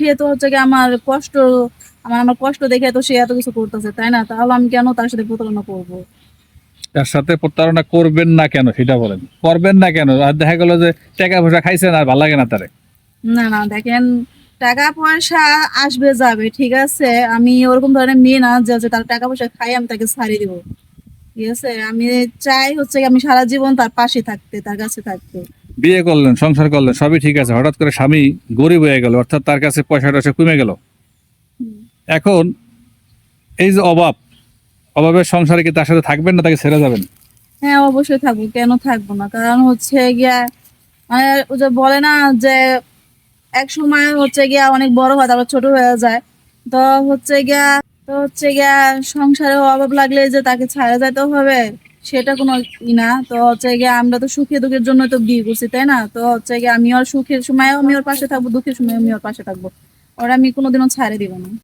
সে তো হচ্ছে কি আমার কষ্ট আমার আমার কষ্ট দেখে তো সে এত কিছু করতেছে তাই না? তাহলে আমি কেন তার সাথে প্রতারণা করব? তার সাথে প্রতারণা করবেন না কেন? সেটা বলেন। করবেন না কেন? আর দেখা গেল যে টাকা পয়সা খাইছেন আর ভালো লাগে না তারে। না না দেখেন টাকা পয়সা আসবে যাবে ঠিক আছে? আমি ওরকম ধরনের মেয়ে না যে তার টাকা পয়সা খাই আমি তাকে ছাড়িয়ে দিব। ঠিক আছে? আমি চাই হচ্ছে আমি সারা জীবন তার পাশে থাকতে তার কাছে থাকতে। বিয়ে করলেন সংসার করলেন সবই ঠিক আছে। হঠাৎ করে স্বামী গরিব হয়ে গেল অর্থাৎ তার কাছে পয়সা টয়সা কমে গেল। এখন এই যে অভাব অভাবের সংসারে কি তার সাথে থাকবেন না তাকে ছেড়ে যাবেন? হ্যাঁ অবশ্যই থাকব কেন থাকব না? কারণ হচ্ছে গিয়া মানে যে বলে না যে এক সময় হচ্ছে গিয়া অনেক বড় হয় তারপর ছোট হয়ে যায়। তো হচ্ছে গিয়া তো হচ্ছে গিয়া সংসারে অভাব লাগলে যে তাকে ছাড়া যাইতে হবে, সেটা কোনো ই না। তো হচ্ছে গিয়ে আমরা তো সুখে দুঃখের জন্য তো বিয়ে করছি, তাই না? তো হচ্ছে গিয়ে আমি ওর সুখের সময় আমি ওর পাশে থাকব, দুঃখের সময় আমি ওর পাশে থাকব। ওরা আমি কোনোদিনও ছাড়ে দিব না।